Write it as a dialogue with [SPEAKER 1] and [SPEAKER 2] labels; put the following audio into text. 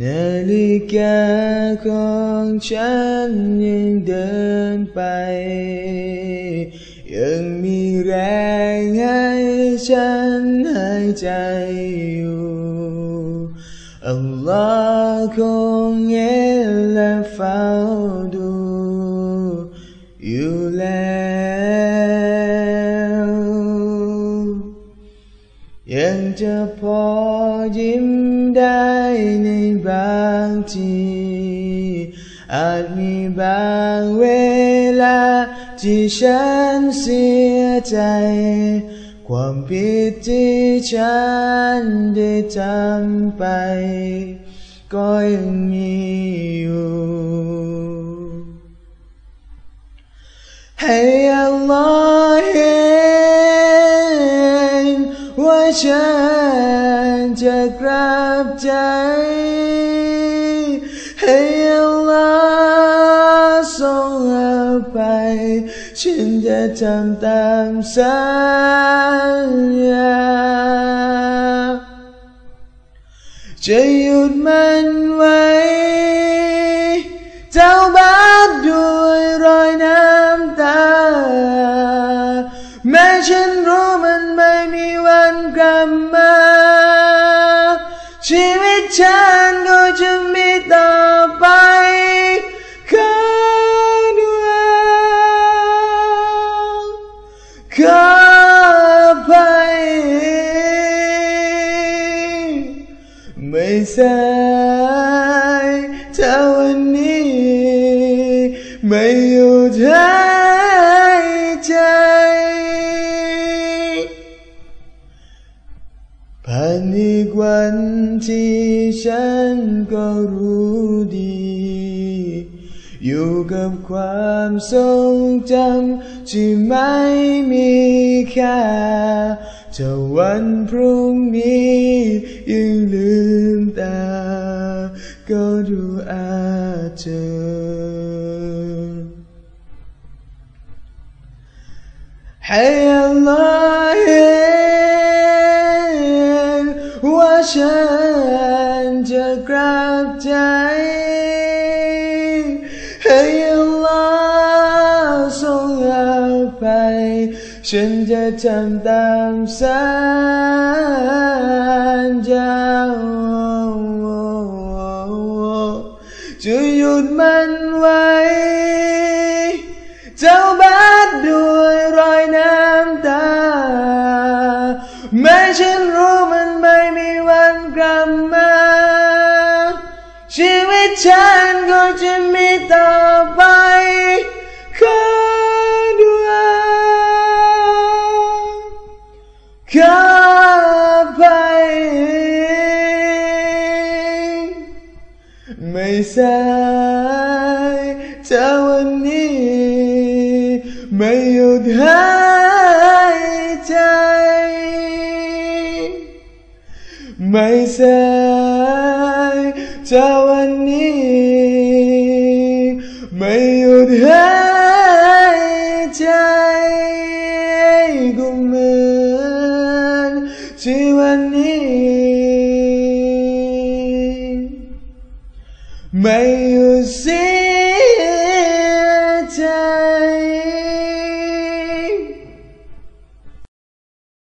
[SPEAKER 1] นาฬิกาของฉันยังเดินไป ยังมีแรงให้ฉันหายใจอยู่อัลลอฮ์คงเห็นและเฝ้าดู อยู่แล้ว ยังจะพอยิ้มได้ในบางที อาจมีบางเวลาที่ฉันเสียใจ ความผิดที่ฉันได้ทำไป ก็ยังมีอยู่ให้ ฉันจะกลับใจ ให้อัลลอฮ์ทรงเอาไป ฉันจะทำตามสัญญาจะหยุดมันไว้เจ้า ชีวิตฉันก็จะมีต่อไปขอดุอา วันที่ฉันก็รู้ดี อยู่กับความทรงจำที่ไม่มีค่าถ้าวันพรุ่งนี้ยังลืมตา ก็ดูอาเธอให้ ฉันจะกลับใจ ให้อัลลอฮ์ทรงเอาไป ฉันจะทำตามสัญญาจะหยุดมันไว้เจ้า ชีวิตฉันก็จะมีต่อไปขอดุอาขออภัยไม่สายถ้าวันนี้ ไม่หยุดหายใจ ไม่สาย ถ้าวันนี้ไม่หยุดหายใจ